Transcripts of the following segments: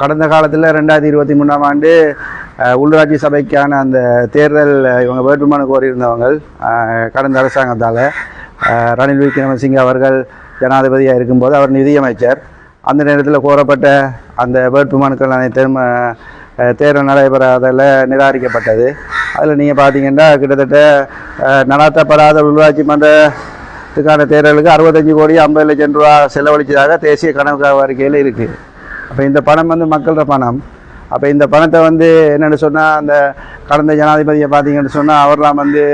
கடந்த காலத்தில் ரெண்டாயிரத்தி இருபத்தி மூணாம் ஆண்டு உள்ளூராட்சி சபைக்கான அந்த தேர்தல் இவங்க வேட்புமனு கோரியிருந்தவங்க கடந்த அரசாங்கத்தால் ரணில் விக்ரமசிங்க அவர்கள் ஜனாதிபதியாக இருக்கும்போது அவர் நிதியமைச்சர். அந்த நேரத்தில் கோரப்பட்ட அந்த வேட்புமனுக்கள் அனைத்தும் தேர்தல் நடைபெறாதல நிராகரிக்கப்பட்டது. அதில் நீங்கள் பார்த்தீங்கன்னா கிட்டத்தட்ட நடாத்தப்படாத உள்ளாட்சி மன்றத்துக்கான தேர்தலுக்கு அறுபத்தஞ்சு கோடி ஐம்பது லட்சம் ரூபா செலவழித்ததாக தேசிய கணக்கு அறிக்கையில் இருக்குது அப்போ இந்த பணம் வந்து மக்களோட பணம். அப்போ இந்த பணத்தை வந்து என்னென்னு சொன்னால் அந்த கடந்த ஜனாதிபதியை பார்த்தீங்கன்னு சொன்னால் அவர்லாம் வந்து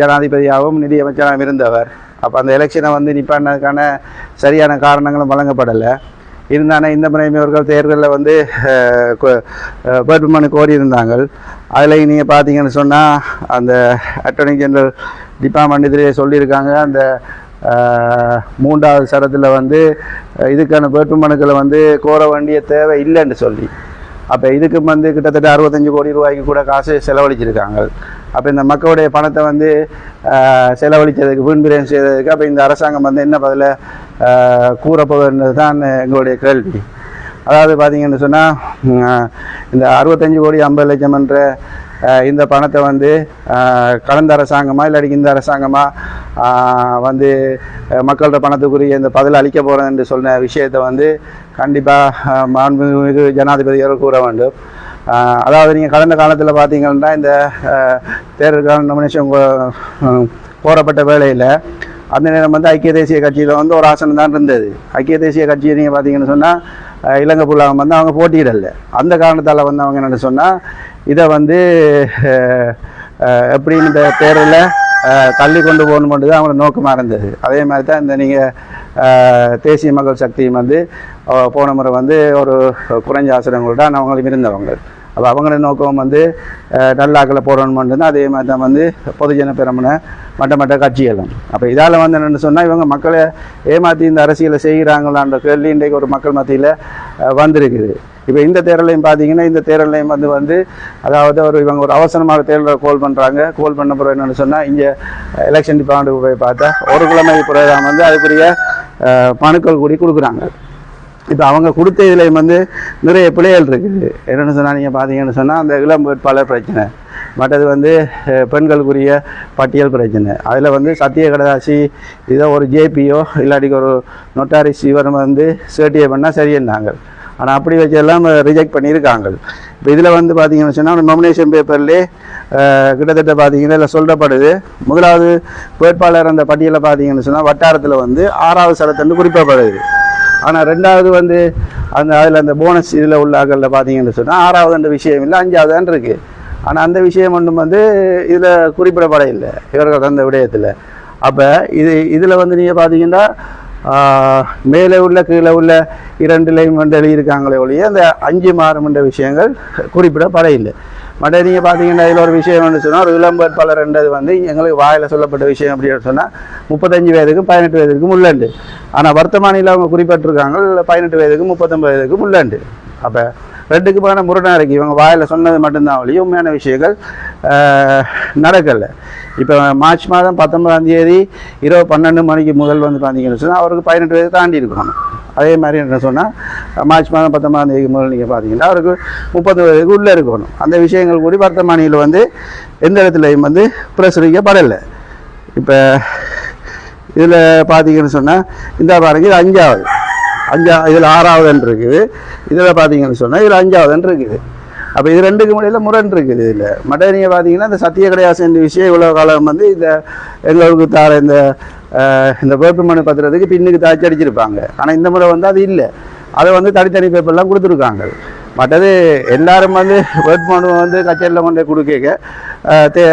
ஜனாதிபதியாகவும் நிதியமைச்சராகவும் இருந்தவர். அப்போ அந்த எலெக்ஷனை வந்து நிப்பானதுக்கான சரியான காரணங்களும் வழங்கப்படலை. இருந்தானே இந்த முறையுமே அவர்கள் தேர்தலில் வந்து வேட்புமனு கோரியிருந்தாங்க அதில் நீங்கள் பார்த்தீங்கன்னு சொன்னால் அந்த அட்டர்னி ஜெனரல் டிபார்ட்மெண்ட் இதிலே சொல்லியிருக்காங்க. அந்த மூன்றாவது சரத்தில் வந்து இதுக்கான வேட்புமனுக்களை வந்து கோர வேண்டிய தேவை இல்லைன்னு சொல்லி. அப்போ இதுக்கு வந்து கிட்டத்தட்ட அறுபத்தஞ்சு கோடி ரூபாய்க்கு கூட காசு செலவழிச்சிருக்காங்க. அப்போ இந்த மக்களுடைய பணத்தை வந்து செலவழித்ததுக்கு வீண்பிரியம் செய்ததுக்கு அப்போ இந்த அரசாங்கம் வந்து என்ன பதில் கூறப்போகுதுன்றது தான் எங்களுடைய கேள்வி. அதாவது பார்த்தீங்கன்னு சொன்னால் இந்த அறுபத்தஞ்சு கோடி ஐம்பது லட்சம் என்ற இந்த பணத்தை வந்து கடந்த அரசாங்கமாக இல்லாட்டி இந்த அரசாங்கமாக வந்து மக்களோட பணத்துக்குரிய இந்த பதில் அளிக்க போகிறேன் என்று சொன்ன விஷயத்தை வந்து கண்டிப்பாக மாண்புமிகு ஜனாதிபதி கூற வேண்டும். அதாவது நீங்கள் கடந்த காலத்தில் பார்த்தீங்கன்னா இந்த தேர்தலுக்கான நாமினேஷன் கோரப்பட்ட வேலையில் அந்த நேரம் வந்து ஐக்கிய தேசிய கட்சியில் வந்து ஒரு ஆசனம் தான் இருந்தது. ஐக்கிய தேசிய கட்சியை நீங்கள் பார்த்தீங்கன்னு சொன்னால் இலங்கை புல்லாகம் வந்து அவங்க போட்டியிடல. அந்த காரணத்தால் வந்து அவங்க என்னென்னு சொன்னால் இதை வந்து அஹ், எப்படி இந்த தேர்தலில் தள்ளி கொண்டு போகணுமென்று தான் அவங்களோட நோக்கமாக இருந்தது. அதே மாதிரி தான் இந்த நீங்கள் தேசிய மக்கள் சக்தியும் வந்து போன முறை வந்து ஒரு குறைஞ்ச ஆசிரியங்களோட தான் அவங்களும் இருந்தவங்க. அப்போ அவங்களோட நோக்கம் வந்து நல்லாக்களை போடணும்னு தான் அதே மாதிரி தான் வந்து பொதுஜன பெரமுன மட்ட மட்ட கட்சிகளும். அப்போ இதால் வந்து என்னென்னு சொன்னால் இவங்க மக்களை ஏமாற்றி இந்த அரசியலை செய்கிறாங்களான்ற கேள்வி இன்றைக்கு ஒரு மக்கள் மத்தியில் வந்திருக்குது. இப்போ இந்த தேர்தலையும் பார்த்தீங்கன்னா இந்த தேர்தலையும் வந்து வந்து அதாவது ஒரு இவங்க ஒரு அவசரமாக தேர்தலை கோல் பண்ணுறாங்க கோல் பண்ண பிறகு என்னென்னு சொன்னால் இங்கே எலெக்ஷன் டிபார்ட்மெண்ட் போய் பார்த்தா ஒரு கிழமை பிறகு தான் வந்து அதுக்குரிய மனுக்கள் கூடி கொடுக்குறாங்க. இப்போ அவங்க கொடுத்த இதுலேயும் வந்து நிறைய பிள்ளைகள் இருக்குது என்னென்னு சொன்னால் நீங்கள் பார்த்தீங்கன்னு சொன்னால் அந்த இளம் வேட்பாளர் பிரச்சனை. மற்றது வந்து பெண்களுக்குரிய பட்டியல் பிரச்சனை. அதில் வந்து சத்திய கடதாசி இதோ ஒரு ஜேபியோ இல்லாட்டிக்கு ஒரு நொட்டாரிஸ் இவர் வந்து சேர்ட்டியை பண்ணால் சரின்னாங்க. ஆனால் அப்படி வச்செல்லாம் ரிஜெக்ட் பண்ணியிருக்காங்க. இப்போ இதில் வந்து பார்த்தீங்கன்னு சொன்னால் நாமினேஷன் பேப்பர்லேயே கிட்டத்தட்ட பார்த்தீங்கன்னா இல்லை சொல்லப்படுது. முதலாவது வேட்பாளர் அந்த பட்டியலில் பார்த்தீங்கன்னு சொன்னால் வட்டாரத்தில் வந்து ஆறாவது சடத்துன்னு குறிப்பிடப்படுது. ஆனால் ரெண்டாவது வந்து அந்த அதில் அந்த போனஸ் இதில் உள்ள ஆக்களில் பார்த்தீங்கன்னு சொன்னால் ஆறாவது அந்த விஷயம் இல்லை அஞ்சாவது இருக்குது ஆனால் அந்த விஷயம் ஒன்றும் வந்து இதில் குறிப்பிடப்பட இல்லை இவர்கள் அந்த விடயத்தில். அப்போ இது இதில் வந்து நீங்கள் பார்த்தீங்கன்னா மேலே உள்ள கீழே உள்ள இரண்டு லைன் வந்து எழுதியிருக்காங்களே ஒழிய அந்த அஞ்சு மாறுமன்ற விஷயங்கள் குறிப்பிடப்பட இல்லை. மற்ற நீங்கள் பார்த்தீங்கன்னா இதில் ஒரு விஷயம் என்ன சொன்னால் ஒரு இளம் வேட்பாளர் என்றது வந்து எங்களுக்கு வாயில் சொல்லப்பட்ட விஷயம் அப்படின்னு சொன்னால் முப்பத்தஞ்சு வயதுக்கும் பதினெட்டு வயதுக்கும் உள்ளண்டு. ஆனால் வர்த்தமானியில் அவங்க குறிப்பிட்டிருக்காங்க பதினெட்டு வயதுக்கும் முப்பத்தொம்பது வயதுக்கும் உள்ளண்டு. அப்போ ரெண்டுக்கு பான முரணாக இருக்குது இவங்க வாயில் சொன்னது மட்டும்தான் ஒழிய உண்மையான விஷயங்கள் நடக்கலை. இப்போ மார்ச் மாதம் பத்தொன்பதாம் தேதி இரவு பன்னெண்டு மணிக்கு முதல் வந்து பார்த்தீங்கன்னு சொன்னால் அவருக்கு பதினெட்டு வயது தாண்டி இருக்கணும். அதே மாதிரி என்ன சொன்னால் மார்ச் மாதம் பத்தொன்பதாம் முதல் நீங்கள் பார்த்தீங்கன்னா அவருக்கு முப்பது வயதுக்கு உள்ளே இருக்கணும். அந்த விஷயங்கள் கூடி வர்த்தமானியில் வந்து எந்த இடத்துலையும் வந்து பிரசுரிக்கப்படலை. இப்போ இதில் பார்த்தீங்கன்னு சொன்னால் இந்த பாருங்க இது அஞ்சாவது. அஞ்சா இதில் ஆறாவதுன்னு இருக்குது. இதில் பார்த்தீங்கன்னு சொன்னால் இதில் அஞ்சாவதுன்னு இருக்குது. அப்போ இது ரெண்டுக்கு முடியல முரண் இருக்குது இதில். மற்ற நீங்கள் பார்த்தீங்கன்னா இந்த சத்திய கிடையாசன் விஷயம் இவ்வளோ காலம் வந்து இந்த எங்களுக்கு தார இந்த இந்த வேட்புமனு பத்திரத்துக்கு பின்னுக்கு தாய்ச்சி அடிச்சிருப்பாங்க. ஆனால் இந்த முறை வந்து அது இல்லை. அதை வந்து தனித்தனி பேப்பர்லாம் கொடுத்துருக்காங்க. மற்றது எல்லாரும் வந்து வேட்புமனு வந்து கச்சேரியில் கொண்டு கொடுக்க தே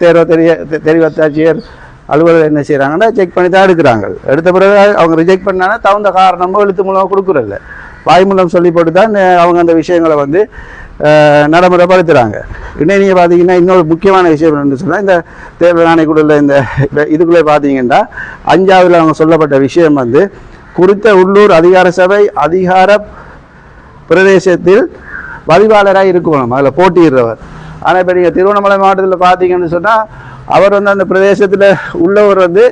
தேர்வு தெரிய தெரிவத்தாட்சியர் அலுவலர் என்ன செய்கிறாங்கன்னா செக் பண்ணி தான் எடுக்கிறாங்க. எடுத்த பிறகு அவங்க ரிஜெக்ட் பண்ணாங்கன்னா தகுந்த காரணமும் எழுத்து மூலமாக கொடுக்குறதில்ல. வாய்மூலம் சொல்லி போட்டு தான் அவங்க அந்த விஷயங்களை வந்து நடைமுறைப்படுத்துகிறாங்க இன்னும் நீங்கள் பார்த்தீங்கன்னா இன்னொரு முக்கியமான விஷயம் என்னன்னு சொன்னால் இந்த தேர்தல் ஆணைக்குழுவில் இந்த இதுக்குள்ளே பார்த்தீங்கன்னா அஞ்சாவதில் அவங்க சொல்லப்பட்ட விஷயம் வந்து குறித்த உள்ளூர் அதிகார சபை அதிகார பிரதேசத்தில் பதிவாளராக இருக்கணும். அதில் போட்டியிடுறவர். ஆனால் இப்போ நீங்கள் திருவண்ணாமலை மாவட்டத்தில் பார்த்தீங்கன்னு சொன்னால் அவர் வந்து அந்த பிரதேசத்தில் உள்ளவர் வந்து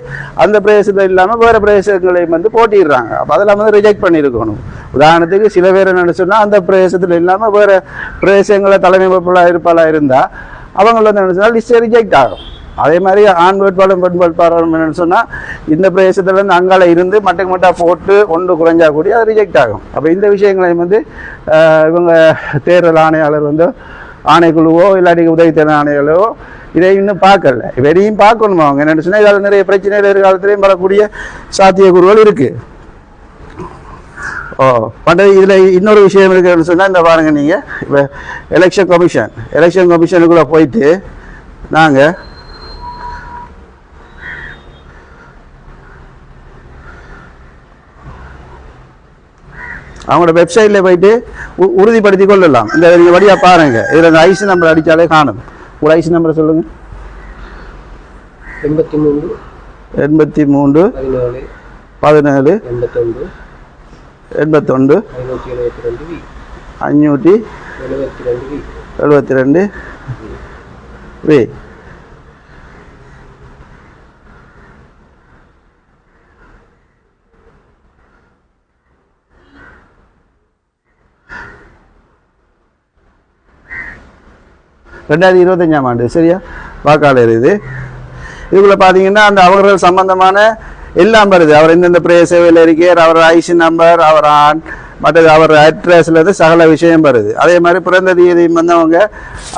அந்த பிரதேசத்தில் இல்லாமல் வேறு பிரதேசங்களையும் வந்து போட்டிடுறாங்க. அப்போ அதெல்லாம் வந்து ரிஜெக்ட் பண்ணியிருக்கணும் உதாரணத்துக்கு சில பேர் என்னன்னு சொன்னால் அந்த பிரதேசத்தில் இல்லாமல் வேறு பிரதேசங்களை தலைமை பொறுப்பாளர் இருப்பாளாக இருந்தால் அவங்கள வந்து என்ன சொன்னால் லிஸ்ட் ரிஜெக்ட் ஆகும். அதே மாதிரி ஆண் வேட்பாளரும் பெண் வேட்பாளரும் என்னன்னு சொன்னால் இந்த பிரதேசத்தில் வந்து அங்கால இருந்து மட்டைக்கு மட்டாக போட்டு ஒன்று குறைஞ்சா கூடி அது ரிஜெக்ட் ஆகும். அப்போ இந்த விஷயங்களையும் வந்து இவங்க தேர்தல் ஆணையாளர் வந்து ஆணைக்குழுவோ இல்லாட்டி உதவி ஆணைகளோ இதை இன்னும் பார்க்கல. வெறியும் பார்க்கணுமா அவங்க? என்னென்னு சொன்னால் இதால் நிறைய பிரச்சனைகள் எதிர்காலத்திலையும் வரக்கூடிய சாத்தியக்கூறுகள் இருக்குது ஓ பட் இதில் இன்னொரு விஷயம் இருக்குதுன்னு சொன்னால் இந்த பாருங்கள் நீங்கள் இப்போ எலெக்ஷன் கமிஷன் எலெக்ஷன் கமிஷனுக்குள்ளே போயிட்டு நாங்கள் அவங்களோட வெப்சைட்டில் போயிட்டு உறுதிப்படுத்தி கொள்ளலாம். இந்த நீங்கள் வழியாக பாருங்க. இதில் இந்த ஐசி நம்பர் அடித்தாலே காணும். உங்களோட ஐசி நம்பரை சொல்லுங்கள் எண்பத்தி மூணு எண்பத்தி மூன்று பதினேழு எண்பத்தொன்று அஞ்சூற்றி எழுபத்தி ரெண்டு வி. ரெண்டாயிரத்தி இருபத்தஞ்சாம் ஆண்டு சரியா? வாக்காளர் இது. இதுக்குள்ள பார்த்தீங்கன்னா அந்த அவர்கள் சம்பந்தமான எல்லாம் வருது. அவர் எந்தெந்த பிரேய சேவையில் இருக்கார் அவர் ஐசி நம்பர் அவர் ஆண் மற்றது அவர் அட்ரஸ்ல இருந்து சகல விஷயம் வருது. அதே மாதிரி பிறந்த தேதியும் வந்தவங்க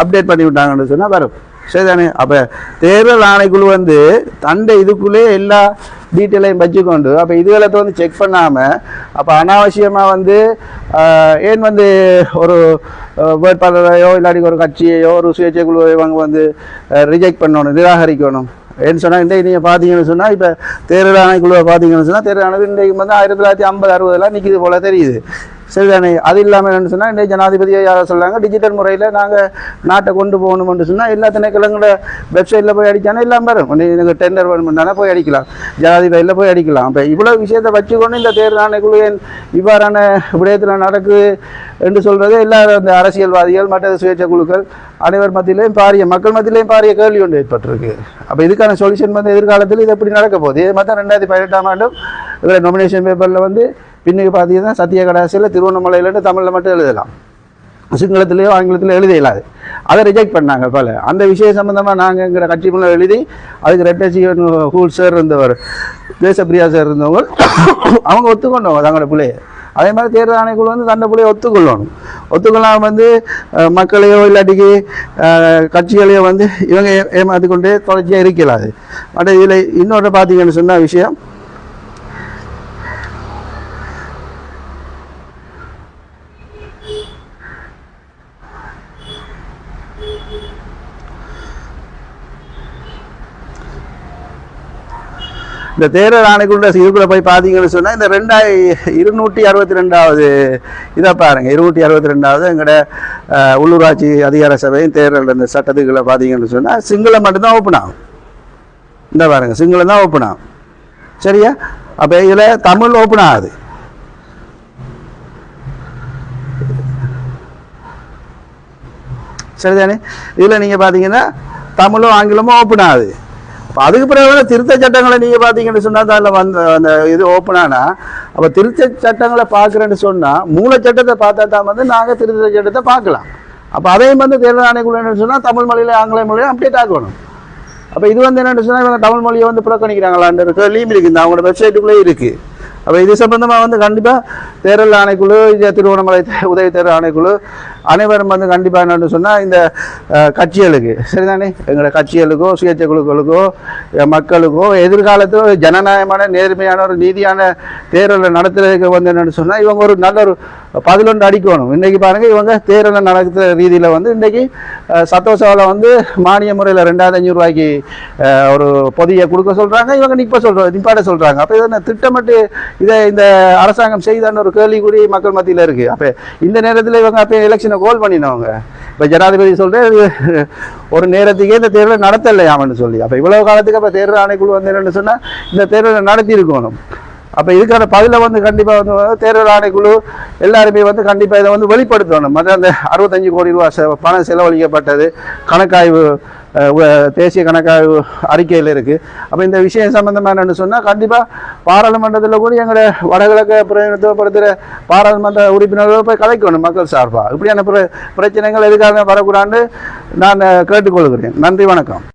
அப்டேட் பண்ணி விட்டாங்கன்னு சொன்னால் வரும். சரிதானே? அப்போ தேர்தல் ஆணைக்குழு வந்து தண்டை இதுக்குள்ளே எல்லா டீட்டெயிலையும் வச்சுக்கொண்டு அப்போ இதுகளை வந்து செக் பண்ணாமல் அப்போ அனாவசியமாக வந்து ஏன் வந்து ஒரு வேட்பாளரையோ இல்லாட்டி ஒரு கட்சியையோ ஒரு சுயேட்சை குழுவையோ இவங்க வந்து ரிஜெக்ட் பண்ணணும் நிராகரிக்கணும். ஏன்னு சொன்னால் இன்றைக்கு நீங்கள் பார்த்தீங்கன்னு சொன்னால் இப்போ தேர்தல் ஆணைக்குழுவை பார்த்தீங்கன்னு சொன்னால் தேர்தல் ஆணைக்கு இன்றைக்கு வந்து ஆயிரத்தி தொள்ளாயிரத்தி ஐம்பது அறுபதுலாம் நிற்கிது போல தெரியுது. சரிதானே அது இல்லாமல் என்னென்னு சொன்னால் இன்றைக்கு ஜனாதிபதியை யாராவது சொல்கிறாங்க டிஜிட்டல் முறையில் நாங்கள் நாட்டை கொண்டு போகணும்னு சொன்னால் எல்லா திணைக்களங்களோட வெப்சைட்டில் போய் அடித்தானே எல்லாம் வரும். இன்னைக்கு எனக்கு டெண்டர் வேணும்னாலே போய் அடிக்கலாம். ஜனாதிபதியில் போய் அடிக்கலாம். அப்போ இவ்வளோ விஷயத்தை வச்சுக்கொண்டு இந்த தேர்தல் ஆணைக்குழு இவ்வாறான விடயத்தில் நடக்குது என்று சொல்கிறது எல்லாரும் அந்த அரசியல்வாதிகள் மற்ற சுயேட்சை குழுக்கள் அனைவர் மத்தியிலையும் பாரிய மக்கள் மத்தியிலையும் பாரிய கேள்வி ஒன்று ஏற்பட்டிருக்கு. அப்போ இதுக்கான சொல்யூஷன் வந்து எதிர்காலத்தில் இது எப்படி நடக்க போகுது? இது மாதிரி ரெண்டாயிரத்தி பதினெட்டாம் ஆண்டும் இதில் நாமினேஷன் பேப்பரில் வந்து பின்னுக்கு பார்த்தீங்கன்னா சத்திய கடாசியில் திருவண்ணாமலையிலேருந்து தமிழில் மட்டும் எழுதலாம். சிங்களத்திலேயோ ஆங்கிலத்திலோ எழுத இயலாது. அதை ரிஜெக்ட் பண்ணாங்க பல. அந்த விஷயம் சம்மந்தமாக நாங்கள் எங்கிற கட்சி மூலம் எழுதி அதுக்கு ரெட்டசிவன் ஹூல் சார் இருந்தவர் தேசப்பிரியா சார் இருந்தவங்க அவங்க ஒத்துக்கொண்டவங்க தங்களோட பிள்ளையை. அதே மாதிரி தேர்தல் ஆணைக்குழு வந்து தன்னை பிள்ளைய ஒத்துக்கொள்ளணும். ஒத்துக்கொள்ளாமல் வந்து மக்களையோ இல்லாட்டிக்கு கட்சிகளையோ வந்து இவங்க ஏ- கொண்டே தொடர்ச்சியாக இருக்கலாது பட் இதில் இன்னொரு பார்த்தீங்கன்னு சொன்ன விஷயம் இந்த தேரர் ஆணைக்குள்ள இதுக்குள்ள போய் பார்த்தீங்கன்னு சொன்னால் இந்த ரெண்டாய் இருநூற்றி அறுபத்தி ரெண்டாவது இதை பாருங்கள் இருநூற்றி அறுபத்தி ரெண்டாவது எங்களோட உள்ளூராட்சி அதிகார சபையும் தேர்தல் இந்த சட்டத்துக்குள்ளே பார்த்தீங்கன்னு சொன்னால் சிங்களம் மட்டும்தான் ஓப்பன் ஆகும். இந்த பாருங்க சிங்களம் தான் ஓப்பன் ஆகும். சரியா? அப்போ இதில் தமிழ் ஓப்பன் ஆகுது. சரிதானே? இதில் நீங்கள் பார்த்தீங்கன்னா தமிழும் ஆங்கிலமும் ஓப்பன் ஆகுது. அதுக்கு பிறகு திருத்த சட்டங்களை நீங்கள் பார்த்தீங்கன்னு சொன்னால் அதில் வந்து அந்த இது ஓப்பனானா அப்போ திருத்த சட்டங்களை பார்க்குறேன்னு சொன்னால் மூல சட்டத்தை பார்த்தா தான் வந்து நாங்கள் திருத்த சட்டத்தை பார்க்கலாம். அப்போ அதையும் வந்து தேர்தல் ஆணைக்குள்ளன்னு சொன்னால் தமிழ் மொழியில ஆங்கில மொழியில் அப்டேட் ஆக்கணும் அப்போ இது வந்து என்னன்னு சொன்னால் இவங்க தமிழ் மொழியை வந்து புறக்கணிக்கிறாங்களான்ற கேள்வியும் இருக்குது அவங்களோட வெப்சைட்டுக்குள்ளே இருக்குது அப்போ இது சம்பந்தமாக வந்து கண்டிப்பாக தேர்தல் ஆணைக்குழு இந்த திருவண்ணாமலை உதவி தேர்தல் ஆணைக்குழு அனைவரும் வந்து கண்டிப்பாக என்னன்னு சொன்னால் இந்த கட்சிகளுக்கு. சரிதானே? எங்களோட கட்சிகளுக்கோ சுயேட்சை குழுக்களுக்கோ மக்களுக்கோ எதிர்காலத்தில் ஜனநாயகமான நேர்மையான ஒரு நீதியான தேர்தலை நடத்துறதுக்கு வந்து என்னென்னு சொன்னால் இவங்க ஒரு நல்ல ஒரு பதிலொன்று அடிக்கணும். இன்றைக்கி பாருங்கள் இவங்க தேர்தலை நடத்துகிற ரீதியில் வந்து இன்றைக்கி சத்தோசாவில் சத்தோஷாவில் வந்து மானிய முறையில் ரெண்டாயிரத்தி அஞ்சூறு ரூபாய்க்கு ஒரு பொதியை கொடுக்க சொல்கிறாங்க இவங்க நிற்ப சொல்கிற நிப்பாட்ட சொல்கிறாங்க அப்போ இதை திட்டமிட்டு இதை இந்த அரசாங்கம் செய்தான்னு ஒரு கேள்விக்குறி மக்கள் மத்தியில் இருக்குது அப்போ இந்த நேரத்தில் இவங்க அப்போ எலெக்ஷனை கோல் பண்ணினவங்க. இப்போ ஜனாதிபதி சொல்கிறேன் ஒரு நேரத்துக்கே இந்த தேர்தலை நடத்தலையாமன்னு சொல்லி. அப்போ இவ்வளவு காலத்துக்கு அப்போ தேர்தல் ஆணைக்குழு வந்தேன்னு சொன்னால் இந்த தேர்தலை நடத்தி இருக்கணும் அப்போ இதுக்கான பதிலை வந்து கண்டிப்பாக வந்து தேர்தல் ஆணைக்குழு எல்லாருமே வந்து கண்டிப்பாக இதை வந்து வெளிப்படுத்தணும். மற்ற அந்த அறுபத்தஞ்சு கோடி ரூபா செ- பணம் செலவழிக்கப்பட்டது கணக்காய்வு தேசிய கணக்காய்வு அறிக்கையில் இருக்குது அப்போ இந்த விஷயம் சம்மந்தமாக என்னென்னு சொன்னால் கண்டிப்பாக பாராளுமன்றத்தில் கூட எங்களை வடகிழக்க பிரதிநிதித்துவப்படுத்துகிற பாராளுமன்ற உறுப்பினர்கள் போய் கலைக்கணும் மக்கள் சார்பாக இப்படியான பிர பிரச்சனைகள் எதுக்காக வரக்கூடாதுன்னு நான் கேட்டுக்கொள்கிறேன். நன்றி வணக்கம்.